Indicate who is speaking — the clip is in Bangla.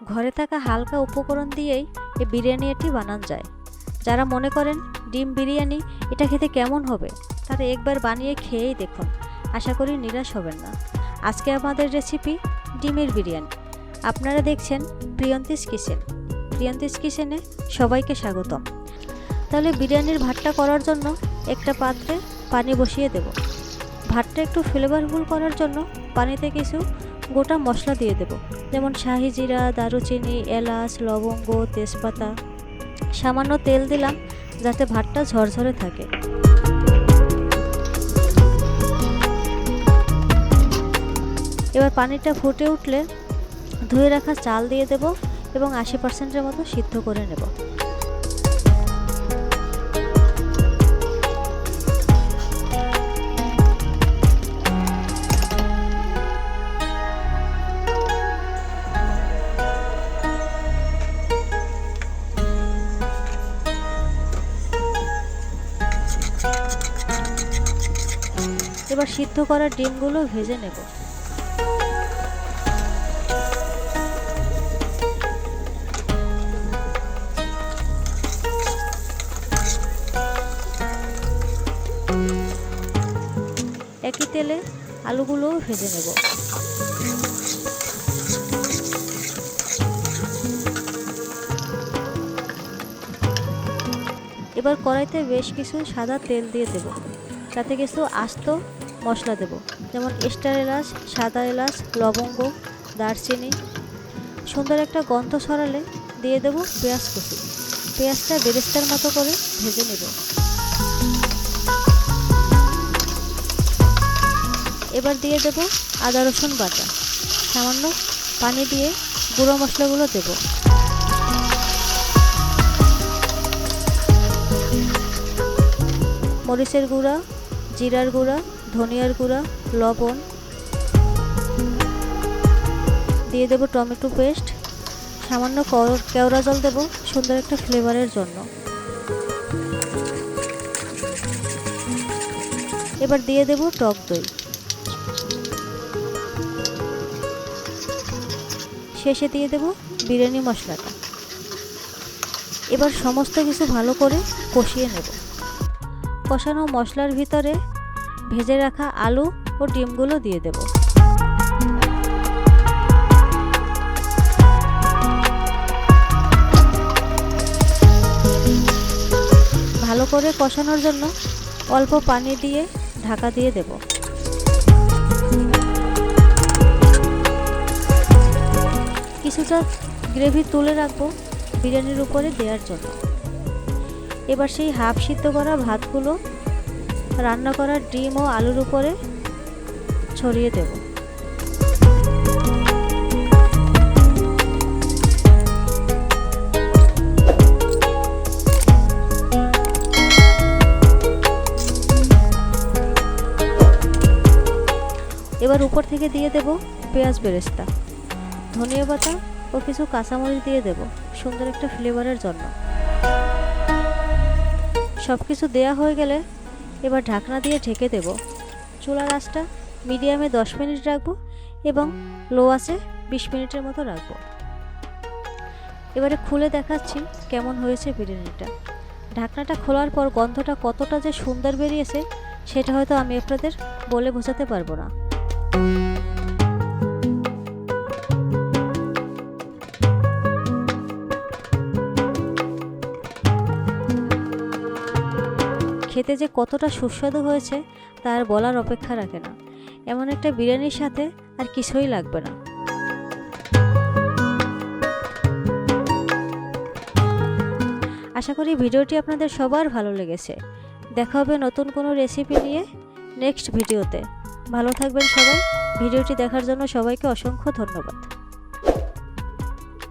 Speaker 1: ঘরে থাকা হালকা উপকরণ দিয়েই এই বিরিয়ানি এটি বানান যায়। যারা মনে করেন ডিম বিরিয়ানি, এটা খেতে কেমন হবে, তারা একবার বানিয়ে খেয়েই দেখুন। আশা করি নিরাশ হবেন না। আজকে আমাদের রেসিপি ডিমের বিরিয়ানি। আপনারা দেখছেন প্রিয়ন্তিস কিচেন। প্রিয়ন্তিস কিচেনে সবাইকে স্বাগতম। তাহলে বিরিয়ানির ভাতটা করার জন্য একটা পাত্রে পানি বসিয়ে দেব। ভাতটা একটু ফ্লেভারফুল করার জন্য পানিতে কিছু গোটা মশলা দিয়ে দেব। যেমন শাহি জিরা, দারুচিনি, এলাচ, লবঙ্গ, তেজপাতা। সামান্য তেল দিলাম, যাতে ভাতটা ঝরঝরে থাকে। এবার পানিটা ফুটে উঠলে ধুয়ে রাখা চাল দিয়ে দেব এবং আশি পার্সেন্টের মতো সিদ্ধ করে নেব। এবার সিদ্ধ করা ডিমগুলো ভেজে নেব। একই তেলে আলুগুলোও ভেজে নেব। এবার কড়াইতে বেশ কিছু সাদা তেল দিয়ে দেব। তাতে কিছু আস্ত মশলা দেব। যেমন স্টার এলাচ, সাদা এলাচ, লবঙ্গ, দারচিনি। সুন্দর একটা গন্ধ ছড়ালে দিয়ে দেব পেঁয়াজ কুচি। পেঁয়াজটা বেরেস্তার মতো করে ভেজে নেব। এবার দিয়ে দেব আদা, রসুন বাটা। সামান্য পানি দিয়ে গুঁড়ো মশলাগুলো দেব। মরিচের গুঁড়া, জিরার গুঁড়া ধনিয়ার গুঁড়া, লবণ। দিয়ে দেব টমেটো পেস্ট। সামান্য কেওড়া জল দেব সুন্দর একটা ফ্লেভারের জন্য। এবার দিয়ে দেব টক দই। শেষে দিয়ে দেব বিরিয়ানি মশলাটা। এবার সমস্ত কিছু ভালো করে কষিয়ে নেব। কষানো মশলার ভিতরে ভেজে রাখা আলু ও ডিমগুলো দিয়ে দেব। ভালো করে কষানোর জন্য অল্প পানি দিয়ে ঢাকা দিয়ে দেব। কিছুটা গ্রেভি তুলে রাখব বিরিয়ানির উপরে দেওয়ার জন্য। এবার সেই হাফ সিদ্ধ করা ভাতগুলো রান্না করা ডিম ও আলুর উপরে ছড়িয়ে দেব। এবার উপর থেকে দিয়ে দেব পেঁয়াজ বেরেস্তা, ধনিয়া পাতা ও কিছু কাঁচামরিচ দিয়ে দেব সুন্দর একটা ফ্লেভারের জন্য। সব কিছু দেয়া হয়ে গেলে এবার ঢাকনা দিয়ে ঢেকে দেব। চুলার আঁচটা মিডিয়ামে দশ মিনিট রাখব এবং লো আছে বিশ মিনিটের মতো রাখব। এবারে খুলে দেখাচ্ছি কেমন হয়েছে বিরিয়ানিটা। ঢাকনাটা খোলার পর গন্ধটা কতটা যে সুন্দর বেরিয়েছে, সেটা হয়তো আমি আপনাদের বলে বোঝাতে পারব না। খেতে যে কতটা সুস্বাদু হয়েছে তার বলার অপেক্ষা রাখে না। এমন একটা বিরিয়ানির সাথে আর কিছুই লাগবে না। আশা করি ভিডিওটি আপনাদের সবার ভালো লেগেছে। দেখা হবে নতুন কোনো রেসিপি নিয়ে নেক্সট ভিডিওতে ভালো থাকবেন সবাই। ভিডিওটি দেখার জন্য সবাইকে অসংখ্য ধন্যবাদ।